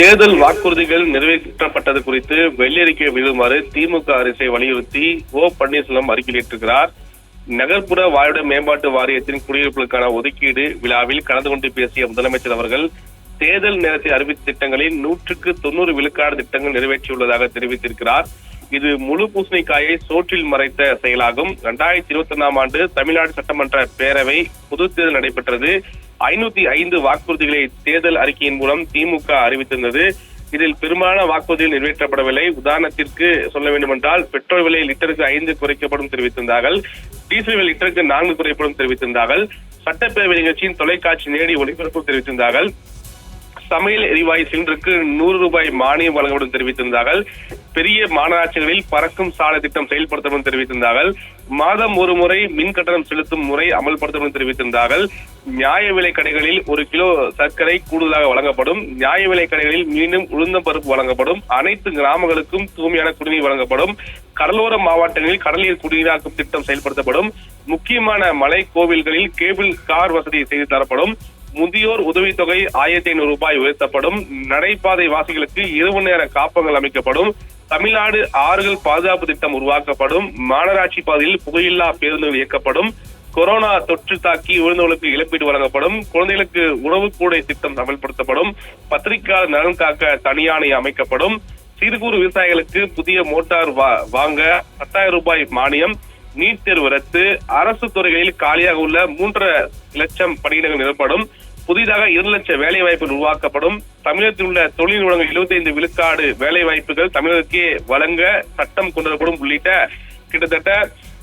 தேர்தல் வாக்குறுதிகள் நிறைவேற்றப்பட்டது குறித்து வெள்ளரிக்கை விழுமாறு திமுக அரசை வலியுறுத்தி ஓ பன்னீர்செல்வம் அறிக்கையிட்டிருக்கிறார். நகர்ப்புற வாழ்விட மேம்பாட்டு வாரியத்தின் குடியிருப்புகளுக்கான ஒதுக்கீடு விழாவில் கலந்து கொண்டு பேசிய முதலமைச்சர் அவர்கள் தேர்தல் நேரத்தில் அறிவித்த திட்டங்களில் நூற்றுக்கு தொண்ணூறு விழுக்காடு திட்டங்கள் நிறைவேற்றியுள்ளதாக தெரிவித்திருக்கிறார். இது முழு பூசணிக்காயை சோற்றில் மறைத்த செயலாகும். இரண்டாயிரத்தி இருபத்தி ஒன்னாம் ஆண்டு தமிழ்நாடு சட்டமன்ற பேரவை பொதுத் தேர்தல் நடைபெற்றது. ஐநூத்தி ஐந்து வாக்குறுதிகளை தேர்தல் அறிக்கையின் மூலம் திமுக அறிவித்திருந்தது. இதில் பெரும்பாலான வாக்குறுதிகள் நிறைவேற்றப்படவில்லை. உதாரணத்திற்கு சொல்ல வேண்டுமென்றால் பெட்ரோல் விலை லிட்டருக்கு ஐந்து குறைக்கப்படும் தெரிவித்திருந்தார்கள். டீசல் விலை லிட்டருக்கு நான்கு குறைப்படும் தெரிவித்திருந்தார்கள். சட்டப்பேரவை நிகழ்ச்சியின் தொலைக்காட்சி நேரடி ஒளிபரப்பு தெரிவித்திருந்தார்கள். சமையல் எரிவாயு சிலிண்டருக்கு நூறு ரூபாய் மானியம் வழங்கப்படும் தெரிவித்திருந்தார்கள். பெரிய மாநகராட்சிகளில் பறக்கும் சாலை திட்டம் செயல்படுத்தப்படும் தெரிவித்திருந்தார்கள். மாதம் ஒரு முறை மின் கட்டணம் செலுத்தும் முறை அமல்படுத்தப்படும் தெரிவித்திருந்தார்கள். நியாய விலை கடைகளில் ஒரு கிலோ சர்க்கரை கூடுதலாக வழங்கப்படும். நியாய விலை கடைகளில் மீண்டும் உளுந்தம் பருப்பு வழங்கப்படும். அனைத்து கிராமங்களுக்கும் தூய்மையான குடிநீர் வழங்கப்படும். கடலோர மாவட்டங்களில் கடலீர் குடிநீராக்கும் திட்டம் செயல்படுத்தப்படும். முக்கியமான மலை கோவில்களில் கேபிள் கார் வசதி செய்து தரப்படும். முதியோர் உதவித்தொகை ஆயிரத்தி ஐநூறு ரூபாய் உயர்த்தப்படும். நடைபாதை வாசிகளுக்கு இரவு நேர காப்பகங்கள் அமைக்கப்படும். தமிழ்நாடு ஆறுகள் பாதுகாப்பு திட்டம் உருவாக்கப்படும். மாநகராட்சி பாதையில் புகையில்லா பேருந்துகள் இயக்கப்படும். கொரோனா தொற்று தாக்கி விழுந்தவர்களுக்கு இழப்பீடு வழங்கப்படும். குழந்தைகளுக்கு உணவு கூடை திட்டம் அமல்படுத்தப்படும். பத்திரிகையாளர் நலன் காக்க தனியாணை அமைக்கப்படும். சிறு குறு விவசாயிகளுக்கு புதிய மோட்டார் வாங்க பத்தாயிரம் ரூபாய் மானியம். நீட் தேர்வு ரத்து அரசு துறைகளில் காலியாக உள்ள மூன்றரை லட்சம் பணியிடங்கள் நிரப்படும் புதிதாக இரண்டு லட்சம் வேலை வாய்ப்புகள் உருவாக்கப்படும். தமிழகத்தில் உள்ள தொழில் நிறுவனங்கள் 25 விழுக்காடு வேலை வாய்ப்புகள் தமிழகத்துக்கே வழங்க சட்டம் கொண்டு வரப்படும் உள்ளிட்ட கிட்டத்தட்ட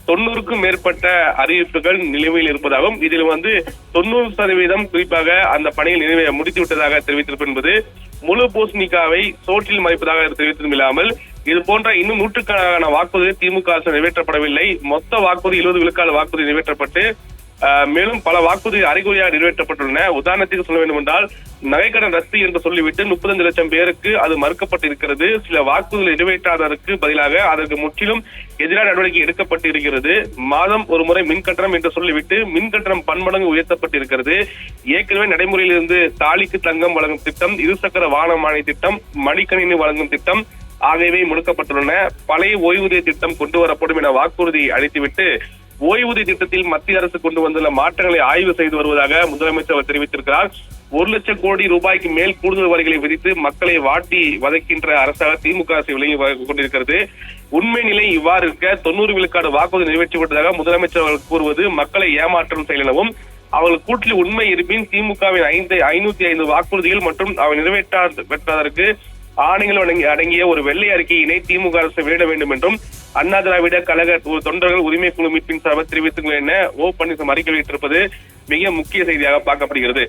தொண்ணூறுக்கும் மேற்பட்ட அறிவிப்புகள் நிலுவையில் இருப்பதாகவும் இதில் வந்து தொண்ணூறு சதவீதம் குறிப்பாக அந்த பணியில் நிறைவே முடித்து விட்டதாக தெரிவித்திருப்பது என்பது முழு பூசணிக்காவை சோற்றில் மறைப்பதாக தெரிவித்ததும் இல்லாமல் இது போன்ற இன்னும் நூற்றுக்கணக்கான வாக்குறுதி திமுக அரசு நிறைவேற்றப்படவில்லை. மொத்த வாக்குறுதி எழுபது விழுக்காடு வாக்குறுதி நிறைவேற்றப்பட்டு மேலும் பல வாக்குறுதி அறிகுறியாக நிறைவேற்றப்பட்டுள்ளன. உதாரணத்துக்கு சொல்ல வேண்டும் என்றால் நகைக்கடன் ரத்து என்று சொல்லிவிட்டு முப்பத்தஞ்சு லட்சம் பேருக்கு அது மறுக்கப்பட்டிருக்கிறது. சில வாக்குறுதிகள் நிறைவேற்றாததற்கு பதிலாக அதற்கு முற்றிலும் எதிரான நடவடிக்கை எடுக்கப்பட்டு இருக்கிறது மாதம் ஒரு முறை மின் கட்டணம் என்று சொல்லிவிட்டு மின் கட்டணம் பன்மடங்கு உயர்த்தப்பட்டிருக்கிறது. ஏற்கனவே நடைமுறையில் இருந்து தாலிக்கு தங்கம் வழங்கும் திட்டம் இருசக்கர வாகன மானிய திட்டம் மடிக்கணினி வழங்கும் திட்டம் ஆகியவை முடக்கப்பட்டுள்ளன. பழைய ஓய்வூதிய திட்டம் கொண்டு வரப்படும் என வாக்குறுதி அளித்துவிட்டு ஓய்வூதிய திட்டத்தில் மத்திய அரசு கொண்டு வந்துள்ள மாற்றங்களை ஆய்வு செய்து வருவதாக முதலமைச்சர் அவர் தெரிவித்திருக்கிறார். ஒரு லட்சம் கோடி ரூபாய்க்கு மேல் கூடுதல் வரிகளை விதித்து மக்களை வாட்டி வதைக்கின்ற அரசாக திமுக அரசு விளங்கி கொண்டிருக்கிறது. உண்மை நிலை இவ்வாறு இருக்க தொண்ணூறு விழுக்காடு வாக்குறுதி நிறைவேற்றப்பட்டதாக முதலமைச்சர் அவர்கள் கூறுவது மக்களை ஏமாற்றும் செயல் எனவும் அவர்கள் கூட்டில் உண்மை இருப்பின் திமுகவின் ஐந்து ஐநூத்தி ஐந்து வாக்குறுதிகள் மற்றும் அவை பெற்றதற்கு ஆணைகள் அடங்கி- அடங்கிய ஒரு வெள்ளை அறிக்கையினை திமுக அரசு வெளியிட வேண்டும் என்றும் அண்ணா திராவிட கழக தொண்டர்கள் உரிமை குழு மீட்பின் சார்பில் தெரிவித்துள்ளேன் என ஓ பன்னீர்செல்வம் அறிக்கை வெளியிட்டிருப்பது மிக முக்கிய செய்தியாக பார்க்கப்படுகிறது.